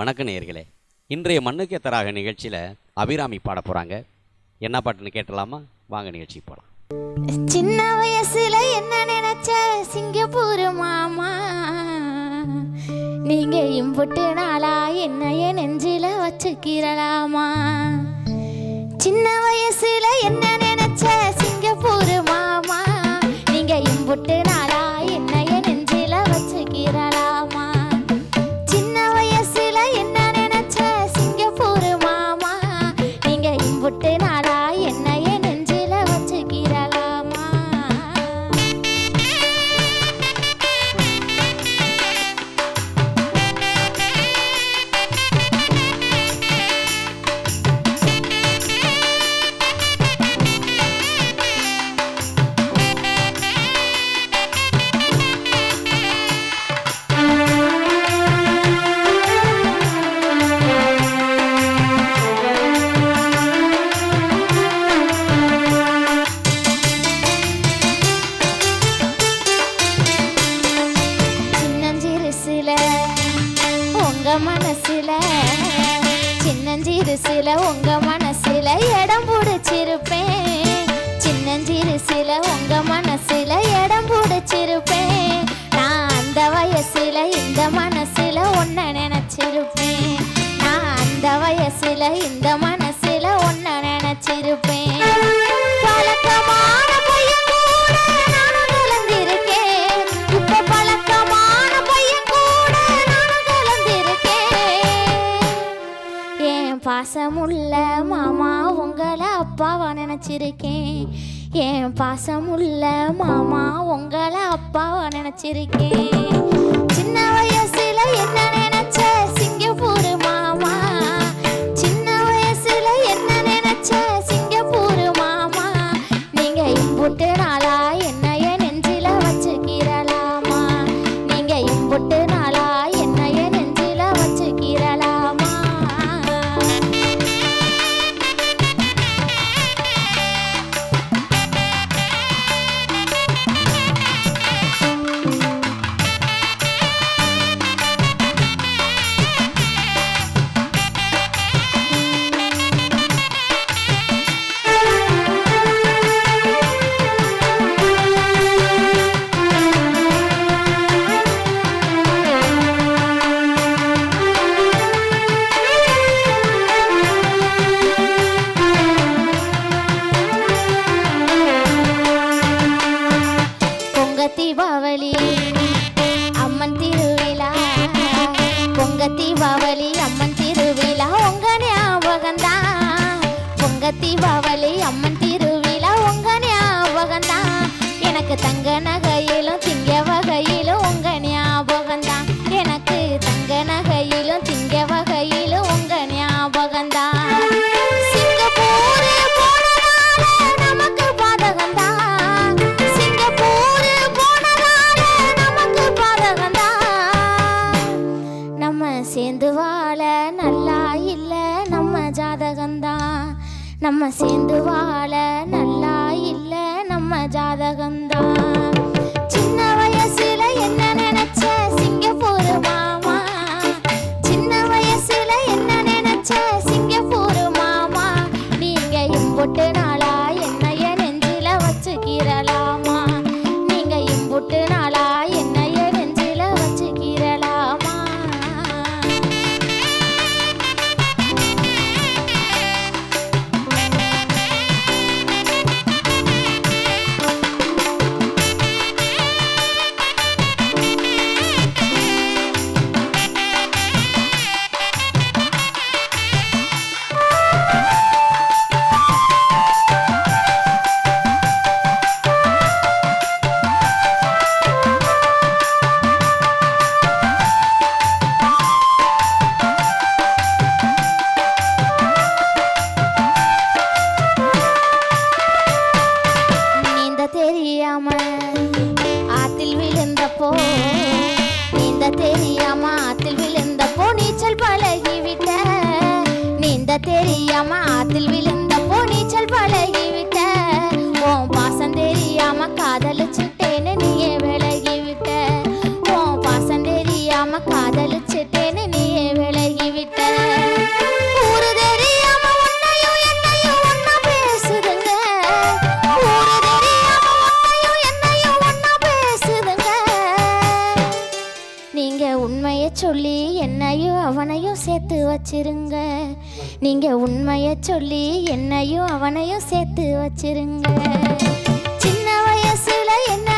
வணக்க நேயர்களே. இன்றைய மண்ணுக்கு எத்தராக நிகழ்ச்சியில் அபிராமி பாட போகிறாங்க என்ன பாட்டுன்னு கேட்டலாமா? வாங்க நிகழ்ச்சி போகலாம் சின்ன வயசுல என்ன நினைச்ச? சிங்கப்பூர் மாமா. நீங்க இம்புட்டு நாளா என்னைய நெஞ்சில வச்சுக்கிறலாமா? சின்ன வயசுல என்ன நினைச்ச? சிங்கப்பூர் மாமா. நீங்க இம்புட்டு உங்க சின்னஞ்சிறு சில உங்க மனசுல இடம் பிடிச்சிருப்பேன். சின்னஞ்சிறு சில உங்க மனசுல இடம் பிடிச்சிருப்பேன். நான் அந்த வயசுல இந்த மனசுல ஒன்ன நினைச்சிருப்பேன். நான் அந்த வயசுல இந்த மனசுல ஒன்ன நினைச்சிருப்பேன். பாசமுள்ள மாமா உங்களை அப்பாவா நினச்சிருக்கேன். என் பாசமுள்ள மாமா உங்களை அப்பாவா நினச்சிருக்கேன். தீபாவளி அம்மன் திருவிழா உங்க ஞாபகம் தான் எனக்கு தங்க சேர்ந்து வாழ நல்லா இல்லை நம்ம ஜாதகம் தெரியாம ஆத்தில் விழுந்தப்போ நீச்சல் பழகிவிட்ட. நீந்த தெரியாம வச்சிருங்க. நீங்க உண்மையை சொல்லி என்னையும் அவனையும் சேர்த்து வச்சிருங்க. சின்ன வயசுல என்ன